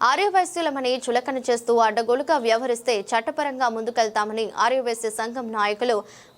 ఆర్యవైశ్యులమని చులకన చేస్తూ అడ్డగోలుగా వ్యవహరిస్తే చట్టపరంగా ముందుకెళ్తామని ఆర్యవైశ్య సంఘం నాయకులు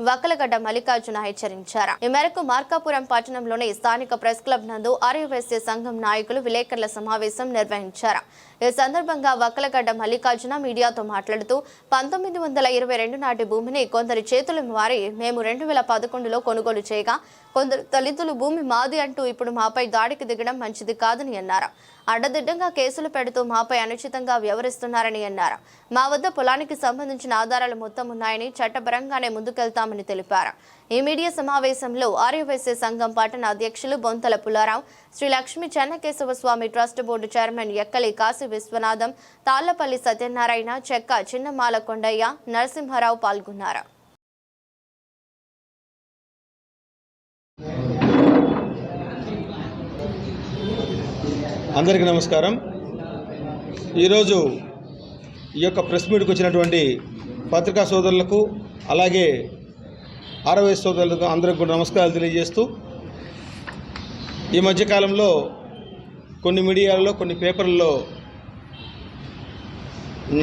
వకలగడ్డ మల్లికార్జున హెచ్చరించారు. ఈ మేరకు మార్కాపురం పట్టణంలోని స్థానిక ప్రెస్ క్లబ్ నందు ఆర్యవైశ్య సంఘం నాయకులు విలేకరుల సమావేశం నిర్వహించారు. ఈ సందర్భంగా వక్కలగడ్డ మల్లికార్జున మీడియాతో మాట్లాడుతూ పంతొమ్మిది వందల ఇరవై రెండు నాటి భూమిని కొందరి చేతులు మారి మేము రెండు వేల పదకొండులో కొనుగోలు చేయగా కొందరు దళితులు భూమి మాది అంటూ ఇప్పుడు మాపై దాడికి దిగడం మంచిది కాదని అన్నారు. అడ్డదిడ్డంగా కేసులు పెడుతూ మాపై అనుచితంగా వ్యవహరిస్తున్నారని అన్నారు. మా వద్ద పొలానికి సంబంధించిన ఆధారాలు మొత్తం ఉన్నాయని చట్టపరంగానే ముందుకెళ్తామని తెలిపారు. ఈ మీడియా సమావేశంలో ఆర్యవైశ్య సంఘం పట్టణ అధ్యక్షులు Bonthala Pullarao Sri Lakshmi Chennakesava Swamy trust board chairman Ekkali Kasi Viswanatham Tallapalli Satyanarayana Chekka Chinnamala Kondaiah Narasimha Rao పాల్గొన్నారు. అందరికీ నమస్కారం. ఈరోజు ఈ యొక్క ప్రెస్ మీట్కి వచ్చినటువంటి పత్రికా సోదరులకు అలాగే ఆరవై సోదరులకు అందరికి కూడా నమస్కారాలు తెలియజేస్తూ ఈ మధ్యకాలంలో కొన్ని మీడియాలలో కొన్ని పేపర్లలో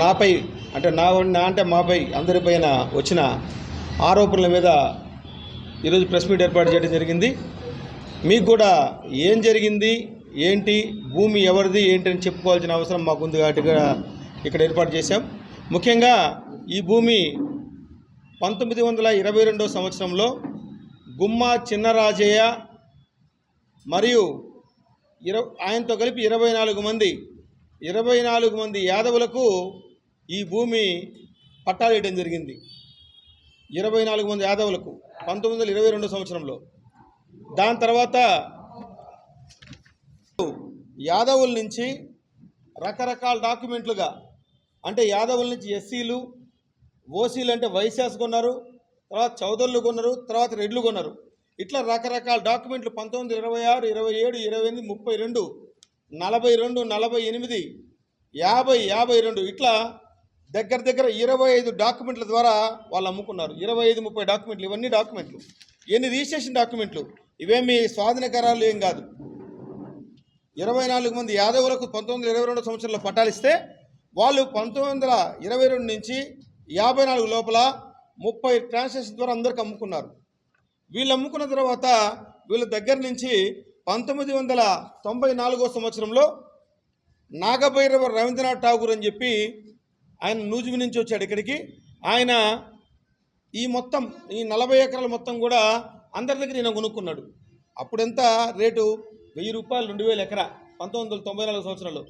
నాపై అంటే నా నా అంటే మాపై అందరిపైన వచ్చిన ఆరోపణల మీద ఈరోజు ప్రెస్ మీట్ ఏర్పాటు చేయడం జరిగింది. మీకు కూడా ఏం జరిగింది ఏంటి భూమి ఎవరిది ఏంటి అని చెప్పుకోవాల్సిన అవసరం మాకుంది కాబట్టి ఇక్కడ ఏర్పాటు చేశాం. ముఖ్యంగా ఈ భూమి పంతొమ్మిది వందల ఇరవై రెండో సంవత్సరంలో గుమ్మా చిన్నరాజయ్య మరియు ఇర ఆయనతో కలిపి ఇరవై నాలుగు మంది ఇరవై నాలుగు మంది యాదవులకు ఈ భూమి పట్టాలేయడం జరిగింది. ఇరవై నాలుగు మంది యాదవులకు పంతొమ్మిది వందల ఇరవై రెండు సంవత్సరంలో. దాని తర్వాత యాదవుల నుంచి రకరకాల డాక్యుమెంట్లుగా అంటే యాదవుల నుంచి ఎస్సీలు ఓసీలు అంటే వైశాస్ కొన్నారు తర్వాత చౌదరులు కొన్నారు తర్వాత రెడ్లు కొన్నారు. ఇట్లా రకరకాల డాక్యుమెంట్లు పంతొమ్మిది ఇరవై ఆరు ఇరవై ఏడు ఇరవై ఎనిమిది ముప్పై రెండు నలభై రెండు నలభై ఎనిమిది యాభై యాభై రెండు ఇట్లా దగ్గర దగ్గర ఇరవై ఐదు డాక్యుమెంట్ల ద్వారా వాళ్ళు అమ్ముకున్నారు. ఇరవై ఐదు ముప్పై డాక్యుమెంట్లు ఇవన్నీ డాక్యుమెంట్లు. ఎన్ని రిజిస్ట్రేషన్ డాక్యుమెంట్లు? ఇవేమి స్వాధీనకరాలు ఏం కాదు. ఇరవై నాలుగు మంది యాదవులకు పంతొమ్మిది వందల ఇరవై రెండు సంవత్సరంలో పట్టాలిస్తే వాళ్ళు పంతొమ్మిది వందల ఇరవై రెండు నుంచి యాభై నాలుగు లోపల ముప్పై ట్రాన్సాక్షన్ ద్వారా అందరికి అమ్ముకున్నారు. వీళ్ళు అమ్ముకున్న తర్వాత వీళ్ళ దగ్గర నుంచి పంతొమ్మిది వందల తొంభై నాలుగో సంవత్సరంలో నాగభైరవ రవీంద్రనాథ్ ఠాగూర్ అని చెప్పి ఆయన నూజివి నుంచి వచ్చాడు ఇక్కడికి. ఆయన ఈ మొత్తం ఈ నలభై ఎకరాల మొత్తం కూడా అందరి దగ్గర ఈయన కొనుక్కున్నాడు. అప్పుడెంత? రేటు వెయ్యి రూపాయలు రెండు వేల ఎకరా పంతొమ్మిది వందల తొంభై నాలుగు సంవత్సరాలు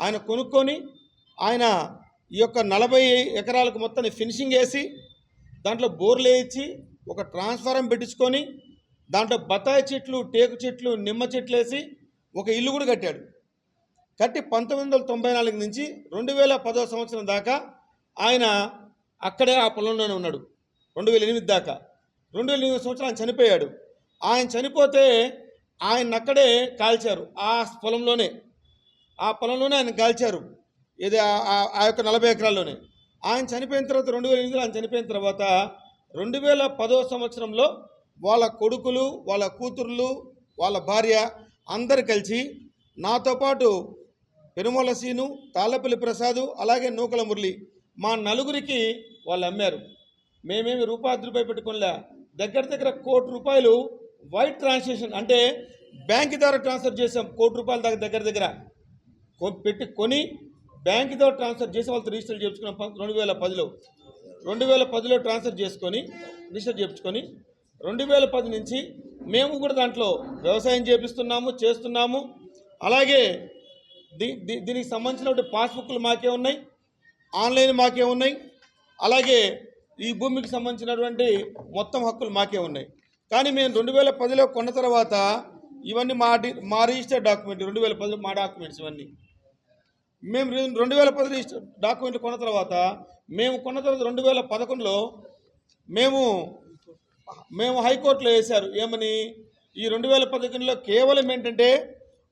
ఆయన కొనుక్కొని ఆయన ఈ యొక్క నలభై ఎకరాలకు మొత్తాన్ని ఫినిషింగ్ వేసి దాంట్లో బోర్లు వేయించి ఒక ట్రాన్స్ఫారం పెట్టించుకొని దాంట్లో బత్తాయి చెట్లు టేకు చెట్లు నిమ్మ చెట్లు వేసి ఒక ఇల్లు కూడా కట్టాడు. కట్టి పంతొమ్మిది వందల తొంభై నాలుగు నుంచి రెండు వేల పదో సంవత్సరం దాకా ఆయన అక్కడే ఆ పొలంలోనే ఉన్నాడు. రెండు వేల ఎనిమిది దాకా. రెండు వేల ఎనిమిది సంవత్సరం ఆయన చనిపోయాడు. ఆయన చనిపోతే ఆయన అక్కడే కాల్చారు. ఆ పొలంలోనే. ఆ పొలంలోనే ఆయన కాల్చారు. ఇది ఆ- ఆ- యొక్క నలభై ఎకరాల్లోనే. ఆయన చనిపోయిన తర్వాత రెండు వేల ఎనిమిదిలో ఆయన చనిపోయిన తర్వాత రెండు వేల పదో సంవత్సరంలో వాళ్ళ కొడుకులు వాళ్ళ కూతుర్లు వాళ్ళ భార్య అందరు కలిసి నాతో పాటు పెరుమల సీను తాళ్ళపల్లి ప్రసాదు అలాగే నూకల మురళి మా నలుగురికి వాళ్ళు అమ్మారు. మేమేమి రూపాయి రూపాయి పెట్టుకోలే దగ్గర దగ్గర కోటి రూపాయలు వైట్ ట్రాన్సాక్షన్ అంటే బ్యాంక్ ద్వారా ట్రాన్స్ఫర్ చేసాం కోటి రూపాయల దగ్గర దగ్గర. దగ్గర పెట్టి కొని బ్యాంక్ ద్వారా ట్రాన్స్ఫర్ చేసి వాళ్ళతో రిజిస్టర్ చేయించుకున్నాం. రెండు వేల పదిలో. రెండు వేల పదిలో ట్రాన్స్ఫర్ చేసుకొని రిజిస్టర్ చేయించుకొని రెండు వేల పది నుంచి మేము కూడా దాంట్లో వ్యవసాయం చేపిస్తున్నాము చేస్తున్నాము. అలాగే దీ దీ- దీనికి సంబంధించినటువంటి పాస్బుక్లు మాకే ఉన్నాయి ఆన్లైన్ మాకే ఉన్నాయి. అలాగే ఈ భూమికి సంబంధించినటువంటి మొత్తం హక్కులు మాకే ఉన్నాయి. కానీ మేము రెండు వేల పదిలో కొన్న తర్వాత ఇవన్నీ మా మా రిజిస్టర్ డాక్యుమెంట్ రెండు వేల పదిలో మా డాక్యుమెంట్స్ ఇవన్నీ. మేము రెండు వేల పది రిజిస్టర్ డాక్యుమెంట్లు కొన్న తర్వాత మేము కొన్న తర్వాత రెండు వేల పదకొండులో మేము మేము హైకోర్టులో వేశారు. ఏమని? ఈ రెండు వేల పదకొండులో కేవలం ఏంటంటే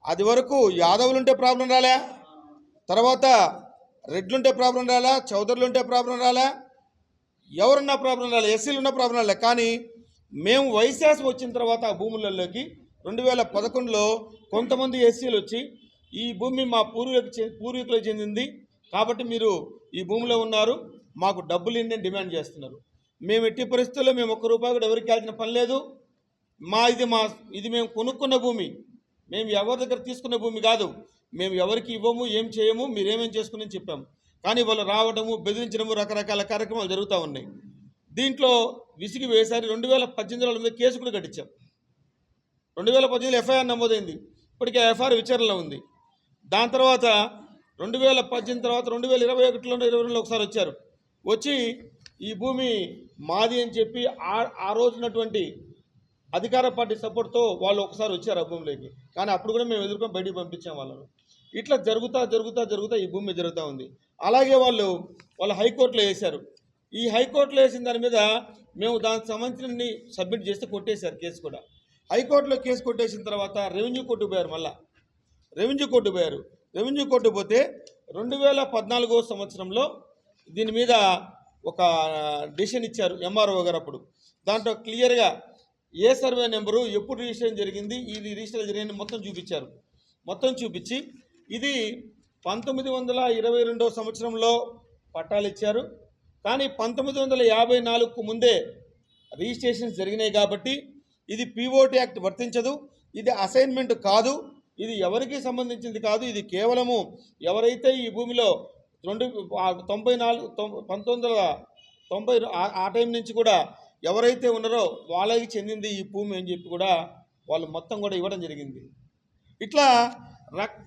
అది వరకు యాదవులుంటే ప్రాబ్లం రాలే తర్వాత రెడ్లుంటే ప్రాబ్లం రాలా చౌదరులుంటే ప్రాబ్లం రాలే ఎవరున్నా ప్రాబ్లం రాలే ఎస్సీలు ఉన్న ప్రాబ్లం రాలే కానీ మేము వైశాస్ వచ్చిన తర్వాత ఆ భూములలోకి రెండు వేల పదకొండులో కొంతమంది ఎస్సీలు వచ్చి ఈ భూమి మా పూర్వీకులకు చె- పూర్వీకులకు చెందింది. కాబట్టి మీరు ఈ భూమిలో ఉన్నారు. మాకు డబ్బులు ఇండి డిమాండ్ చేస్తున్నారు. మేము ఎట్టి పరిస్థితుల్లో మేము ఒక్క రూపాయి కూడా ఎవరికి వెళ్ళిన పని లేదు. మా ఇది మా ఇది మేము కొనుక్కున్న భూమి. మేము ఎవరి దగ్గర తీసుకున్న భూమి కాదు. మేము ఎవరికి ఇవ్వము ఏం చేయము మీరేమేం చేసుకుని చెప్పాము. కానీ వాళ్ళు రావడము బెదిరించడము రకరకాల కార్యక్రమాలు జరుగుతూ ఉన్నాయి. దీంట్లో విసిగి వేసారి రెండు వేల పద్దెనిమిది మీద కేసు కూడా కట్టించాం. రెండు వేల పద్దెనిమిది ఎఫ్ఐఆర్ నమోదైంది. ఇప్పటికే ఎఫ్ఐఆర్ విచారణలో ఉంది. దాని తర్వాత రెండు వేల పద్దెనిమిది తర్వాత రెండు వేల ఇరవై ఒకటిలో ఇరవై రెండులో ఒకసారి వచ్చారు. వచ్చి ఈ భూమి మాది అని చెప్పి ఆ ఆ రోజునటువంటి అధికార పార్టీ సపోర్ట్తో వాళ్ళు ఒకసారి వచ్చారు ఆ భూమిలోకి. కానీ అప్పుడు కూడా మేము ఎదుర్కొని బయటికి పంపించాం వాళ్ళను. ఇట్లా జరుగుతా జరుగుతా జరుగుతా ఈ భూమి జరుగుతూ ఉంది. అలాగే వాళ్ళు వాళ్ళు హైకోర్టులో వేశారు. ఈ హైకోర్టులో వేసిన దాని మీద మేము దానికి సంబంధించిన సబ్మిట్ చేస్తే కొట్టేశారు కేసు కూడా. హైకోర్టులో కేసు కొట్టేసిన తర్వాత రెవెన్యూ కొట్టుకుపోయారు పోయారు రెవెన్యూ కోర్టు పోయారు. రెవెన్యూ కోర్టు పోతే రెండు వేల పద్నాలుగో సంవత్సరంలో దీని మీద ఒక డిసిషన్ ఇచ్చారు ఎంఆర్ఓ గారు అప్పుడు. దాంట్లో క్లియర్గా ఏ సర్వే నెంబరు ఎప్పుడు రిజిస్ట్రేషన్ జరిగింది ఇది రిజిస్టర్ జరిగింది మొత్తం చూపించారు. మొత్తం చూపించి ఇది పంతొమ్మిది వందల ఇరవై రెండవ సంవత్సరంలో పట్టాలు ఇచ్చారు. కానీ పంతొమ్మిది వందల యాభై నాలుగుకు ముందే రిజిస్ట్రేషన్స్ జరిగినాయి కాబట్టి ఇది పీఓటీ యాక్ట్ వర్తించదు. ఇది అసైన్మెంట్ కాదు. ఇది ఎవరికి సంబంధించింది కాదు ఇది కేవలము ఎవరైతే ఈ భూమిలో రెండు తొంభై నాలుగు తొం- పంతొమ్మిది వందల తొంభై ఆ- టైం నుంచి కూడా ఎవరైతే ఉన్నారో వాళ్ళకి చెందింది ఈ భూమి అని చెప్పి కూడా వాళ్ళు మొత్తం కూడా ఇవ్వడం జరిగింది. ఇట్లా రక్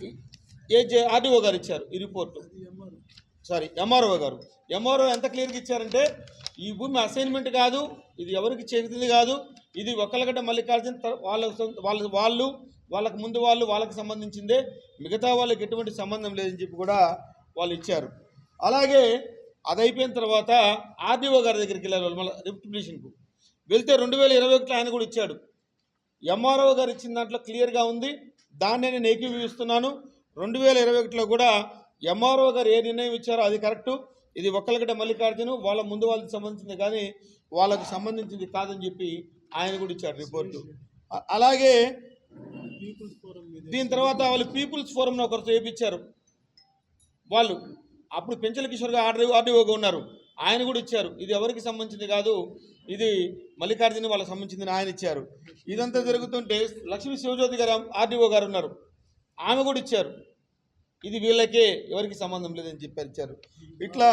ఆర్డీఓ గారు ఇచ్చారు ఈ రిపోర్టు. సారీ ఎంఆర్ఓ గారు. ఎంఆర్ఓ ఎంత క్లియర్గా ఇచ్చారంటే ఈ భూమి అసైన్మెంట్ కాదు ఇది ఎవరికి చెందింది కాదు ఇది ఒక్కలగడ్డ మల్లికార్జున త- వాళ్ళ వాళ్ళు వాళ్ళకి ముందు వాళ్ళు వాళ్ళకి సంబంధించిందే మిగతా వాళ్ళకి ఎటువంటి సంబంధం లేదని చెప్పి కూడా వాళ్ళు ఇచ్చారు. అలాగే అది అయిపోయిన తర్వాత ఆర్డీఓ గారి దగ్గరికి వెళ్ళారు వాళ్ళు మళ్ళీ రిప్యుటేషన్కు. వెళ్తే రెండు వేల ఇరవై ఒకటిలో ఆయన కూడా ఇచ్చాడు. ఎంఆర్ఓ గారు ఇచ్చిన దాంట్లో క్లియర్గా ఉంది. దాన్ని నేను ఏకీభవిస్తున్నాను రెండు వేల ఇరవై ఒకటిలో కూడా ఎంఆర్ఓ గారు ఏ నిర్ణయం ఇచ్చారో అది కరెక్టు. ఇది ఒక్కలగడ్డ మల్లికార్జును వాళ్ళ ముందు వాళ్ళకి సంబంధించింది కానీ వాళ్ళకు సంబంధించింది కాదని చెప్పి ఆయన కూడా ఇచ్చారు రిపోర్టు. అలాగే దీని తర్వాత వాళ్ళు పీపుల్స్ ఫోరం ఒకరు చేయించారు వాళ్ళు అప్పుడు పెంచల కిషోర్ గారు ఆర్డీ ఆర్డీఓగా ఉన్నారు. ఆయన కూడా ఇచ్చారు. ఇది ఎవరికి సంబంధించింది కాదు ఇది మల్లికార్జున వాళ్ళకి సంబంధించింది ఆయన ఇచ్చారు. ఇదంతా జరుగుతుంటే లక్ష్మీ శివజ్యోతి గారు ఆర్డీఓ గారు ఉన్నారు. ఆమె కూడా ఇచ్చారు. ఇది వీళ్ళకే ఎవరికి సంబంధం లేదని చెప్పారు ఇచ్చారు. ఇట్లా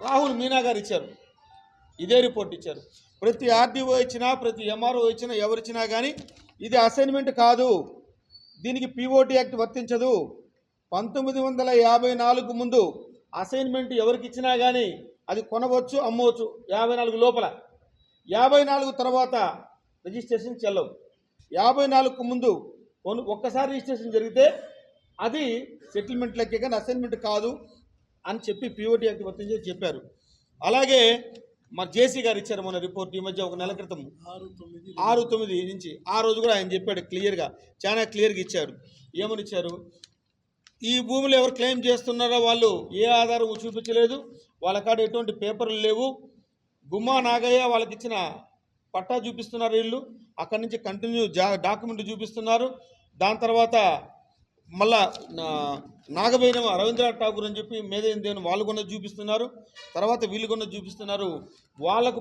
రాహుల్ మీనా గారు ఇచ్చారు. ఇదే రిపోర్ట్ ఇచ్చారు. ప్రతి ఆర్డీఓ ఇచ్చినా ప్రతి ఎంఆర్ఓ ఇచ్చినా ఎవరిచ్చినా కానీ ఇది అసైన్మెంట్ కాదు. దీనికి పిఓటి యాక్ట్ వర్తించదు. పంతొమ్మిది వందల యాభై నాలుగు ముందు అసైన్మెంట్ ఎవరికి ఇచ్చినా కానీ అది కొనవచ్చు అమ్మవచ్చు. యాభై నాలుగు లోపల. యాభై నాలుగు తర్వాత రిజిస్ట్రేషన్ చెల్లవు. యాభై నాలుగుకు ముందు కొను ఒక్కసారి రిజిస్ట్రేషన్ జరిగితే అది సెటిల్మెంట్ లెక్కే కానీ అసైన్మెంట్ కాదు అని చెప్పి పిఓటి యాక్ట్ వర్తించి చెప్పారు. అలాగే మా జేసీ గారు ఇచ్చారు మొన్న రిపోర్ట్ ఈ మధ్య ఒక నెల క్రితం. ఆరు తొమ్మిది. నుంచి ఆ రోజు కూడా ఆయన చెప్పాడు క్లియర్గా చాలా క్లియర్గా ఇచ్చాడు ఏమని ఇచ్చారు? ఈ భూములు ఎవరు క్లెయిమ్ చేస్తున్నారో వాళ్ళు ఏ ఆధారం చూపించలేదు. వాళ్ళ కాడ ఎటువంటి పేపర్లు లేవు. గుమ్మా నాగయ్య వాళ్ళకి ఇచ్చిన పట్టా చూపిస్తున్నారు వీళ్ళు. అక్కడి నుంచి కంటిన్యూ జా డాక్యుమెంట్ చూపిస్తున్నారు. దాని తర్వాత మళ్ళా నాగభైరవ రవీంద్రనాథ్ ఠాగూర్ అని చెప్పి మేధేందేని వాళ్ళు కూడా చూపిస్తున్నారు. తర్వాత వీళ్ళు కొన్నది చూపిస్తున్నారు. వాళ్ళకు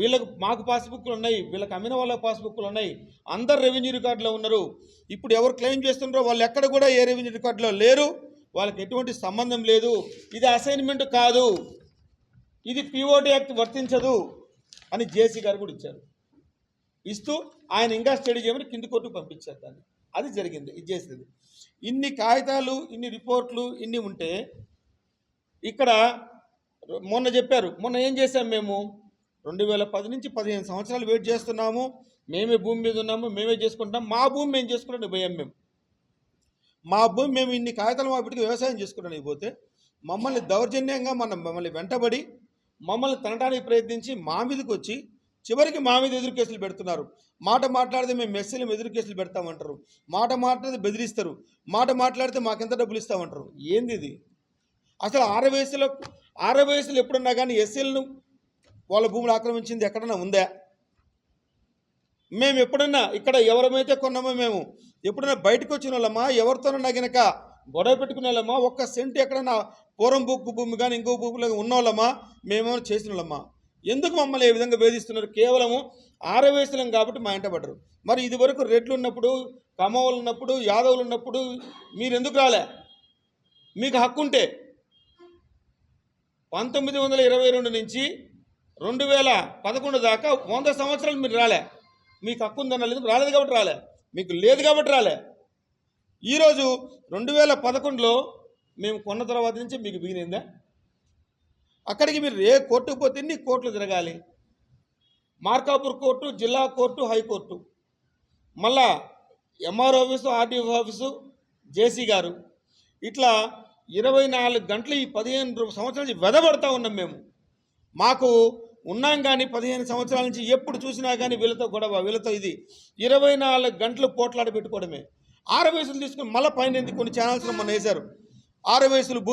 వీళ్ళకు మాకు పాస్బుక్లు ఉన్నాయి. వీళ్ళకి అమ్మిన వాళ్ళకి పాస్బుక్లు ఉన్నాయి. అందరు రెవెన్యూ రికార్డులో ఉన్నారు. ఇప్పుడు ఎవరు క్లెయిమ్ చేస్తున్నారో వాళ్ళు ఎక్కడ కూడా ఏ రెవెన్యూ రికార్డులో లేరు. వాళ్ళకి ఎటువంటి సంబంధం లేదు. ఇది అసైన్మెంట్ కాదు. ఇది పిఓడి యాక్ట్ వర్తించదు అని జేసీ గారు కూడా ఇచ్చారు. ఇస్తూ ఆయన ఇంకా స్టడీ చేయమని కింది కోర్టుకు పంపించారు దాన్ని. అది జరిగింది. ఇది చేసేది. ఇన్ని కాగితాలు ఇన్ని రిపోర్ట్లు ఇన్ని ఉంటే ఇక్కడ మొన్న చెప్పారు మొన్న ఏం చేశాం మేము? రెండు వేల పది నుంచి పదిహేను సంవత్సరాలు వెయిట్ చేస్తున్నాము మేమే భూమి మీద ఉన్నాము మేమే చేసుకుంటాం మా భూమి మేము చేసుకుంటాం పోయాం మేము. మా భూమి మేము ఇన్ని కాగితాలు మా బిడ్డకి వ్యవసాయం చేసుకోవడానికి పోతే మమ్మల్ని దౌర్జన్యంగా మన మమ్మల్ని వెంటబడి మమ్మల్ని తనడానికి ప్రయత్నించి మా మీదకి వచ్చి చివరికి మా మీద ఎదురు కేసులు పెడుతున్నారు. మాట మాట్లాడితే మేము మెస్సీలు ఎదురు కేసులు పెడతామంటారు. మాట మాట్లాడితే బెదిరిస్తారు. మాట మాట్లాడితే మాకెంత డబ్బులు ఇస్తామంటారు. ఏంది ఇది? అసలు ఆరు వయసులో ఎప్పుడున్నా కానీ ఎస్సీలను వాళ్ళ భూములు ఆక్రమించింది ఎక్కడన్నా ఉందా? మేము ఎప్పుడన్నా ఇక్కడ ఎవరమైతే కొన్నామో మేము ఎప్పుడైనా బయటకు వచ్చిన వాళ్ళమా ఎవరితోనన్నా గనక గొడవ పెట్టుకునే వాళ్ళమా ఒక్క సెంటు ఎక్కడన్నా పూర్వం బుక్కు భూమి కానీ ఇంకో భూమిలో ఉన్న వాళ్ళమా మేమేమైనా చేసిన వాళ్ళమా? ఎందుకు మమ్మల్ని ఏ విధంగా వేధిస్తున్నారు? కేవలము ఆరవేశలం కాబట్టి మా ఇంట మరి ఇది వరకు రెడ్లు ఉన్నప్పుడు కమవులు ఉన్నప్పుడు యాదవులు ఉన్నప్పుడు మీరు ఎందుకు రాలే? మీకు హక్కు ఉంటే పంతొమ్మిది వందల ఇరవై రెండు నుంచి రెండు వేల పదకొండు దాకా వంద సంవత్సరాలు మీరు రాలే. మీకు హక్కు ఉందన్న లేదు రాలేదు కాబట్టి రాలే. మీకు లేదు కాబట్టి రాలే. ఈరోజు రెండు వేల పదకొండులో మేము కొన్న తర్వాత నుంచి మీకు బిగినిందా? అక్కడికి మీరు ఏ కోర్టుకు పోతే ఎన్ని కోర్టులు తిరగాలి? మార్కాపూర్ కోర్టు జిల్లా కోర్టు హైకోర్టు మళ్ళా MR office RDO office JC గారు. ఇట్లా ఇరవై నాలుగు గంటలు ఈ పదిహేను సంవత్సరాల నుంచి వెదబడతా ఉన్నాం మేము. మాకు ఉన్నాం కానీ పదిహేను సంవత్సరాల నుంచి ఎప్పుడు చూసినా కానీ వీళ్ళతో గొడవ వీళ్ళతో ఇది. ఇరవై నాలుగు గంటలు పోట్లాడి పెట్టుకోవడమే. ఆరు వయసులు తీసుకుని మళ్ళీ పైన కొన్ని ఛానల్స్ మొన్న వేశారు? ఆరు వయసులు